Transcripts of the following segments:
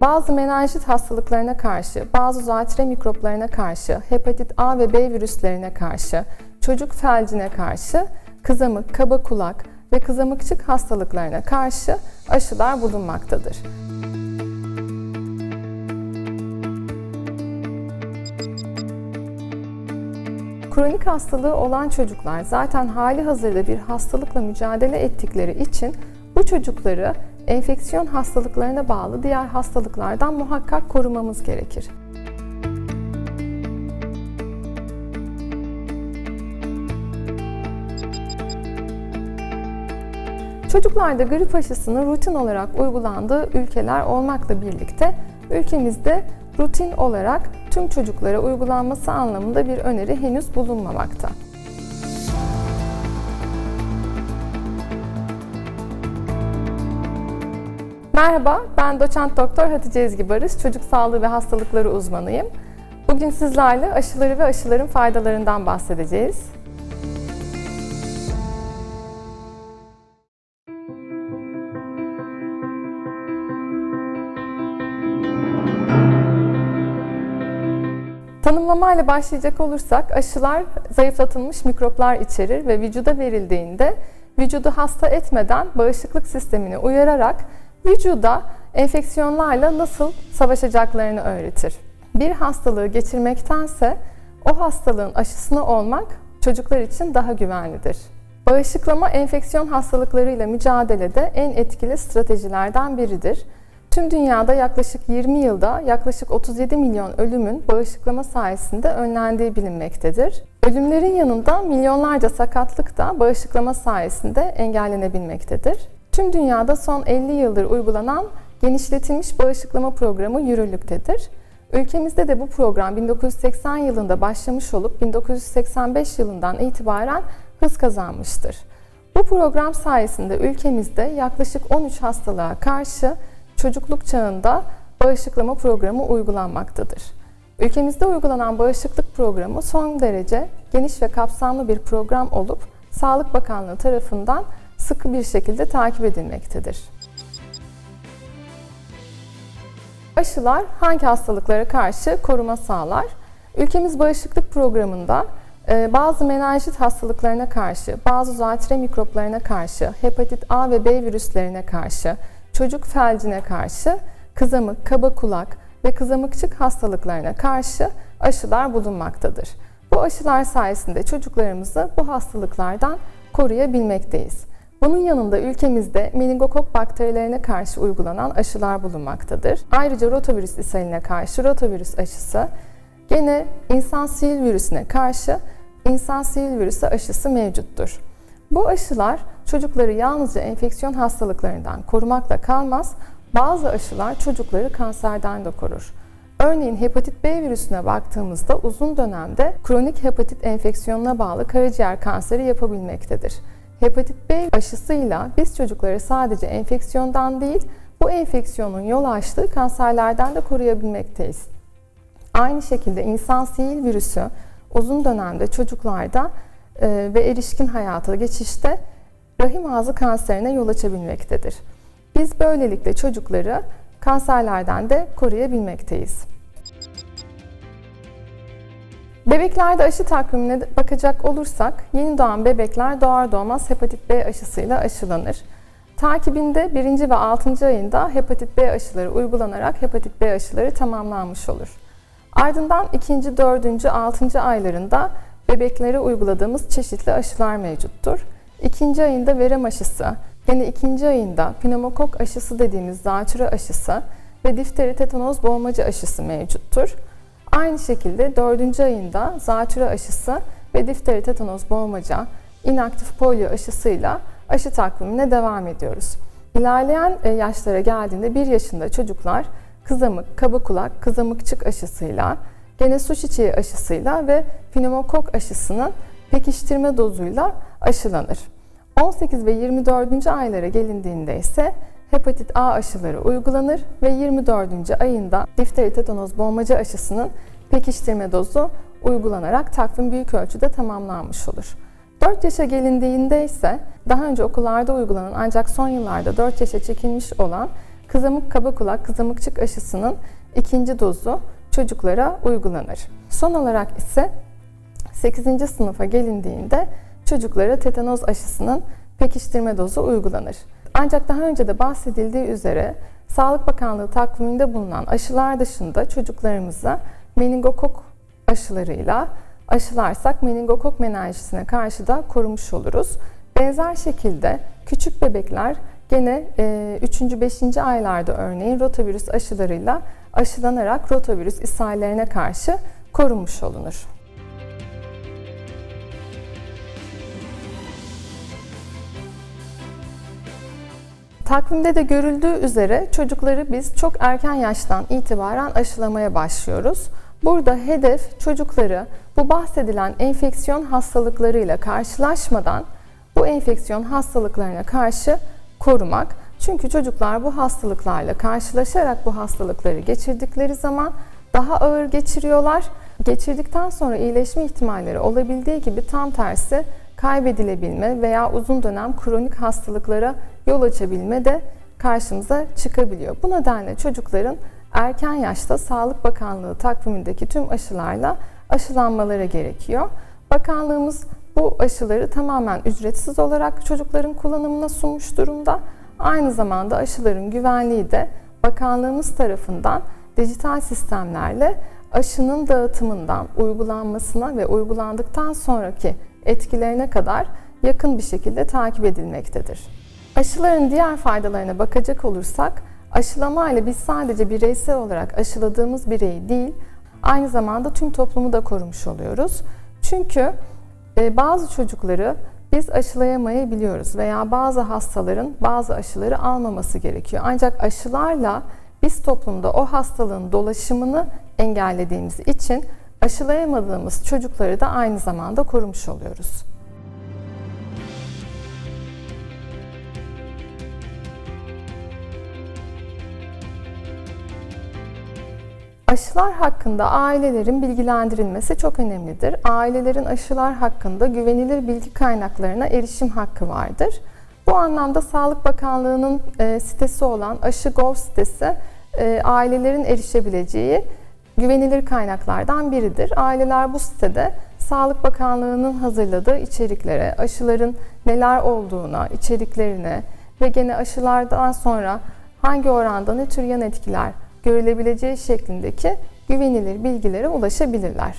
Bazı menenjit hastalıklarına karşı, bazı zatüre mikroplarına karşı, hepatit A ve B virüslerine karşı, çocuk felcine karşı, kızamık, kaba kulak ve kızamıkçık hastalıklarına karşı aşılar bulunmaktadır. Kronik hastalığı olan çocuklar zaten hali hazırda bir hastalıkla mücadele ettikleri için bu çocukları enfeksiyon hastalıklarına bağlı diğer hastalıklardan muhakkak korumamız gerekir. Çocuklarda grip aşısının rutin olarak uygulandığı ülkeler olmakla birlikte ülkemizde rutin olarak tüm çocuklara uygulanması anlamında bir öneri henüz bulunmamakta. Merhaba, ben doçent doktor Hatice Ezgi Barış, çocuk sağlığı ve hastalıkları uzmanıyım. Bugün sizlerle aşıları ve aşıların faydalarından bahsedeceğiz. Tanımlamayla başlayacak olursak aşılar zayıflatılmış mikroplar içerir ve vücuda verildiğinde vücudu hasta etmeden bağışıklık sistemini uyararak vücuda enfeksiyonlarla nasıl savaşacaklarını öğretir. Bir hastalığı geçirmektense o hastalığın aşısını olmak çocuklar için daha güvenlidir. Bağışıklama enfeksiyon hastalıklarıyla mücadelede en etkili stratejilerden biridir. Tüm dünyada yaklaşık 20 yılda yaklaşık 37 milyon ölümün bağışıklama sayesinde önlendiği bilinmektedir. Ölümlerin yanında milyonlarca sakatlık da bağışıklama sayesinde engellenebilmektedir. Tüm dünyada son 50 yıldır uygulanan genişletilmiş bağışıklama programı yürürlüktedir. Ülkemizde de bu program 1980 yılında başlamış olup 1985 yılından itibaren hız kazanmıştır. Bu program sayesinde ülkemizde yaklaşık 13 hastalığa karşı çocukluk çağında bağışıklama programı uygulanmaktadır. Ülkemizde uygulanan bağışıklık programı son derece geniş ve kapsamlı bir program olup Sağlık Bakanlığı tarafından sıkı bir şekilde takip edilmektedir. Aşılar hangi hastalıklara karşı koruma sağlar? Ülkemiz bağışıklık programında e, bazı menenjit hastalıklarına karşı, bazı zatüre mikroplarına karşı, hepatit A ve B virüslerine karşı, çocuk felcine karşı, kızamık, kaba kulak ve kızamıkçık hastalıklarına karşı aşılar bulunmaktadır. Bu aşılar sayesinde çocuklarımızı bu hastalıklardan koruyabilmekteyiz. Bunun yanında ülkemizde meningokok bakterilerine karşı uygulanan aşılar bulunmaktadır. Ayrıca rotavirüs ishaline karşı rotavirüs aşısı, gene insan sihir virüsüne karşı insan sihir virüsü aşısı mevcuttur. Bu aşılar çocukları yalnızca enfeksiyon hastalıklarından korumakla kalmaz, bazı aşılar çocukları kanserden de korur. Örneğin hepatit B virüsüne baktığımızda uzun dönemde kronik hepatit enfeksiyonuna bağlı karaciğer kanseri yapabilmektedir. Hepatit B aşısıyla biz çocukları sadece enfeksiyondan değil, bu enfeksiyonun yol açtığı kanserlerden de koruyabilmekteyiz. Aynı şekilde insan sihir virüsü uzun dönemde çocuklarda e, ve erişkin hayata geçişte rahim ağzı kanserine yol açabilmektedir. Biz böylelikle çocukları kanserlerden de koruyabilmekteyiz. Bebeklerde aşı takvimine bakacak olursak yeni doğan bebekler doğar doğmaz hepatit B aşısıyla aşılanır. Takibinde 1. ve 6. ayında hepatit B aşıları uygulanarak hepatit B aşıları tamamlanmış olur. Ardından 2. 4. 6. aylarında bebeklere uyguladığımız çeşitli aşılar mevcuttur. 2. ayında verem aşısı, yine 2. ayında pneumokok aşısı dediğimiz zatürre aşısı ve difteri tetanoz boğmacı aşısı mevcuttur. Aynı şekilde 4. ayında zatürre aşısı ve difteri tetanoz boğmaca, inaktif polio aşısıyla aşı takvimine devam ediyoruz. İlerleyen e, yaşlara geldiğinde 1 yaşında çocuklar kızamık, kaba kulak, kızamıkçık aşısıyla, gene su çiçeği aşısıyla ve pneumokok aşısının pekiştirme dozuyla aşılanır. 18 ve 24. aylara gelindiğinde ise hepatit A aşıları uygulanır ve 24. ayında difteri tetanoz boğmaca aşısının pekiştirme dozu uygulanarak takvim büyük ölçüde tamamlanmış olur. 4 yaşa gelindiğinde ise daha önce okullarda uygulanan ancak son yıllarda 4 yaşa çekilmiş olan kızamık kaba kulak kızamıkçık aşısının ikinci dozu çocuklara uygulanır. Son olarak ise 8. sınıfa gelindiğinde çocuklara tetanoz aşısının pekiştirme dozu uygulanır. Ancak daha önce de bahsedildiği üzere Sağlık Bakanlığı takviminde bulunan aşılar dışında çocuklarımıza meningokok aşılarıyla aşılarsak meningokok menenjisine karşı da korumuş oluruz. Benzer şekilde küçük bebekler gene 3. 5. aylarda örneğin rotavirüs aşılarıyla aşılanarak rotavirüs ishallerine karşı korunmuş olunur. Takvimde de görüldüğü üzere çocukları biz çok erken yaştan itibaren aşılamaya başlıyoruz. Burada hedef çocukları bu bahsedilen enfeksiyon hastalıklarıyla karşılaşmadan bu enfeksiyon hastalıklarına karşı korumak. Çünkü çocuklar bu hastalıklarla karşılaşarak bu hastalıkları geçirdikleri zaman daha ağır geçiriyorlar. Geçirdikten sonra iyileşme ihtimalleri olabildiği gibi tam tersi kaybedilebilme veya uzun dönem kronik hastalıklara yol açabilme de karşımıza çıkabiliyor. Bu nedenle çocukların erken yaşta Sağlık Bakanlığı takvimindeki tüm aşılarla aşılanmaları gerekiyor. Bakanlığımız bu aşıları tamamen ücretsiz olarak çocukların kullanımına sunmuş durumda. Aynı zamanda aşıların güvenliği de bakanlığımız tarafından dijital sistemlerle aşının dağıtımından uygulanmasına ve uygulandıktan sonraki etkilerine kadar yakın bir şekilde takip edilmektedir. Aşıların diğer faydalarına bakacak olursak, aşılama ile biz sadece bireysel olarak aşıladığımız bireyi değil, aynı zamanda tüm toplumu da korumuş oluyoruz. Çünkü e, bazı çocukları biz aşılayamayabiliyoruz veya bazı hastaların bazı aşıları almaması gerekiyor. Ancak aşılarla biz toplumda o hastalığın dolaşımını engellediğimiz için aşılayamadığımız çocukları da aynı zamanda korumuş oluyoruz. Aşılar hakkında ailelerin bilgilendirilmesi çok önemlidir. Ailelerin aşılar hakkında güvenilir bilgi kaynaklarına erişim hakkı vardır. Bu anlamda Sağlık Bakanlığı'nın e, sitesi olan Aşı.gov sitesi e, ailelerin erişebileceği güvenilir kaynaklardan biridir. Aileler bu sitede Sağlık Bakanlığı'nın hazırladığı içeriklere, aşıların neler olduğuna, içeriklerine ve gene aşılardan sonra hangi oranda ne tür yan etkiler görülebileceği şeklindeki güvenilir bilgilere ulaşabilirler.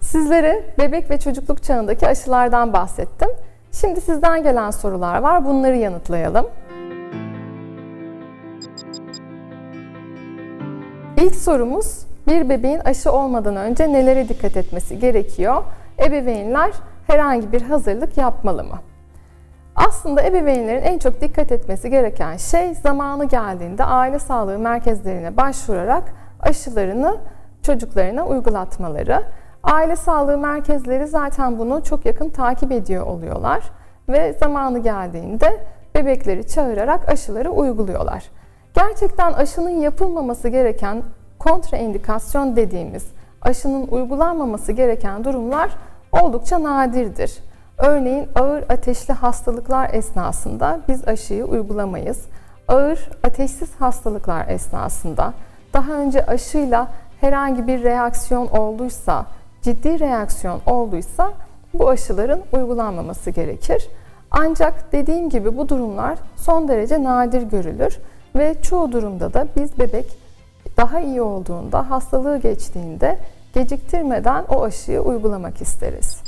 Sizlere bebek ve çocukluk çağındaki aşılardan bahsettim. Şimdi sizden gelen sorular var. Bunları yanıtlayalım. İlk sorumuz bir bebeğin aşı olmadan önce nelere dikkat etmesi gerekiyor? Ebeveynler herhangi bir hazırlık yapmalı mı? Aslında ebeveynlerin en çok dikkat etmesi gereken şey zamanı geldiğinde aile sağlığı merkezlerine başvurarak aşılarını çocuklarına uygulatmaları. Aile sağlığı merkezleri zaten bunu çok yakın takip ediyor oluyorlar ve zamanı geldiğinde bebekleri çağırarak aşıları uyguluyorlar. Gerçekten aşının yapılmaması gereken kontraindikasyon dediğimiz aşının uygulanmaması gereken durumlar oldukça nadirdir. Örneğin ağır ateşli hastalıklar esnasında biz aşıyı uygulamayız. Ağır ateşsiz hastalıklar esnasında daha önce aşıyla herhangi bir reaksiyon olduysa, ciddi reaksiyon olduysa bu aşıların uygulanmaması gerekir. Ancak dediğim gibi bu durumlar son derece nadir görülür ve çoğu durumda da biz bebek daha iyi olduğunda, hastalığı geçtiğinde geciktirmeden o aşıyı uygulamak isteriz.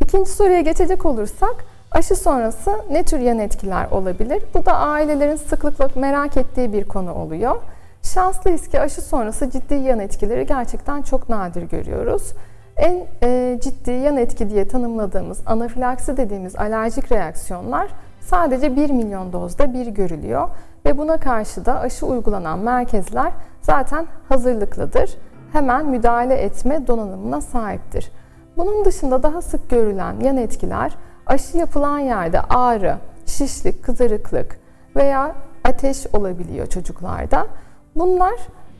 İkinci soruya geçecek olursak, aşı sonrası ne tür yan etkiler olabilir? Bu da ailelerin sıklıkla merak ettiği bir konu oluyor. Şanslıyız ki aşı sonrası ciddi yan etkileri gerçekten çok nadir görüyoruz. En e, ciddi yan etki diye tanımladığımız anafilaksi dediğimiz alerjik reaksiyonlar sadece 1 milyon dozda bir görülüyor ve buna karşı da aşı uygulanan merkezler zaten hazırlıklıdır. Hemen müdahale etme donanımına sahiptir. Bunun dışında daha sık görülen yan etkiler aşı yapılan yerde ağrı, şişlik, kızarıklık veya ateş olabiliyor çocuklarda. Bunlar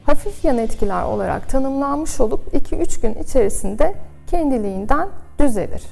hafif yan etkiler olarak tanımlanmış olup 2-3 gün içerisinde kendiliğinden düzelir.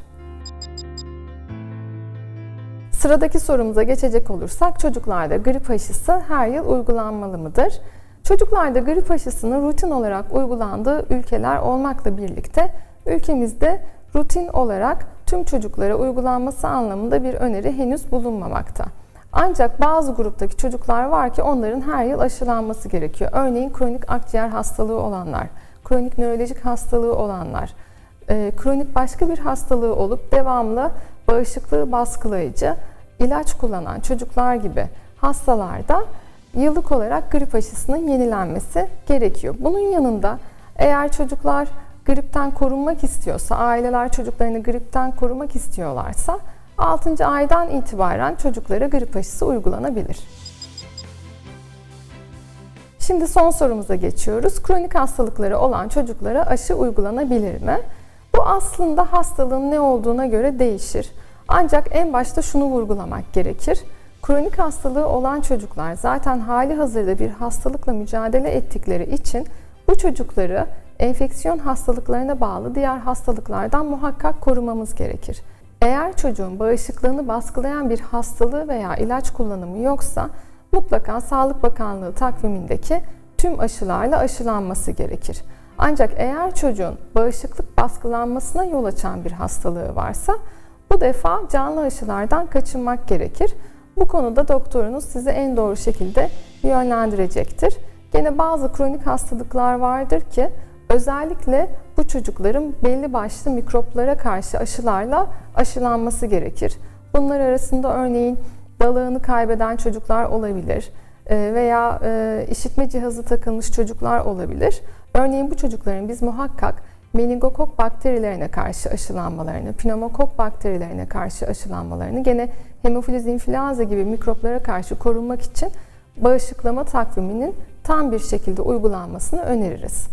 Sıradaki sorumuza geçecek olursak çocuklarda grip aşısı her yıl uygulanmalı mıdır? Çocuklarda grip aşısının rutin olarak uygulandığı ülkeler olmakla birlikte ülkemizde rutin olarak tüm çocuklara uygulanması anlamında bir öneri henüz bulunmamakta. Ancak bazı gruptaki çocuklar var ki onların her yıl aşılanması gerekiyor. Örneğin kronik akciğer hastalığı olanlar, kronik nörolojik hastalığı olanlar, e, kronik başka bir hastalığı olup devamlı bağışıklığı baskılayıcı ilaç kullanan çocuklar gibi hastalarda yıllık olarak grip aşısının yenilenmesi gerekiyor. Bunun yanında eğer çocuklar gripten korunmak istiyorsa, aileler çocuklarını gripten korumak istiyorlarsa 6. aydan itibaren çocuklara grip aşısı uygulanabilir. Şimdi son sorumuza geçiyoruz. Kronik hastalıkları olan çocuklara aşı uygulanabilir mi? Bu aslında hastalığın ne olduğuna göre değişir. Ancak en başta şunu vurgulamak gerekir. Kronik hastalığı olan çocuklar zaten hali hazırda bir hastalıkla mücadele ettikleri için bu çocukları enfeksiyon hastalıklarına bağlı diğer hastalıklardan muhakkak korumamız gerekir. Eğer çocuğun bağışıklığını baskılayan bir hastalığı veya ilaç kullanımı yoksa mutlaka Sağlık Bakanlığı takvimindeki tüm aşılarla aşılanması gerekir. Ancak eğer çocuğun bağışıklık baskılanmasına yol açan bir hastalığı varsa bu defa canlı aşılardan kaçınmak gerekir. Bu konuda doktorunuz sizi en doğru şekilde yönlendirecektir. Gene bazı kronik hastalıklar vardır ki özellikle bu çocukların belli başlı mikroplara karşı aşılarla aşılanması gerekir. Bunlar arasında örneğin dalağını kaybeden çocuklar olabilir e, veya e, işitme cihazı takılmış çocuklar olabilir. Örneğin bu çocukların biz muhakkak meningokok bakterilerine karşı aşılanmalarını, pneumokok bakterilerine karşı aşılanmalarını, gene hemofiliz influenza gibi mikroplara karşı korunmak için bağışıklama takviminin tam bir şekilde uygulanmasını öneririz.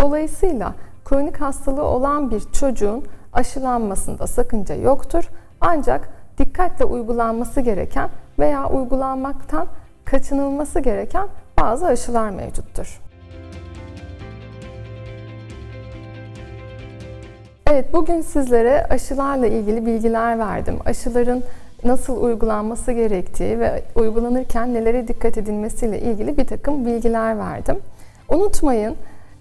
Dolayısıyla kronik hastalığı olan bir çocuğun aşılanmasında sakınca yoktur. Ancak dikkatle uygulanması gereken veya uygulanmaktan kaçınılması gereken bazı aşılar mevcuttur. Evet, bugün sizlere aşılarla ilgili bilgiler verdim. Aşıların nasıl uygulanması gerektiği ve uygulanırken nelere dikkat edilmesiyle ilgili bir takım bilgiler verdim. Unutmayın,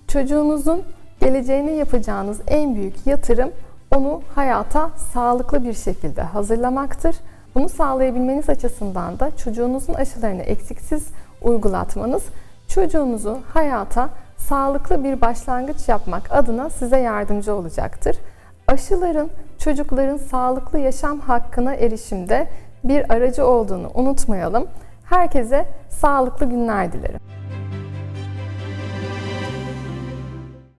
çocuğunuzun geleceğine yapacağınız en büyük yatırım onu hayata sağlıklı bir şekilde hazırlamaktır. Bunu sağlayabilmeniz açısından da çocuğunuzun aşılarını eksiksiz uygulatmanız çocuğunuzu hayata sağlıklı bir başlangıç yapmak adına size yardımcı olacaktır. Aşıların çocukların sağlıklı yaşam hakkına erişimde bir aracı olduğunu unutmayalım. Herkese sağlıklı günler dilerim.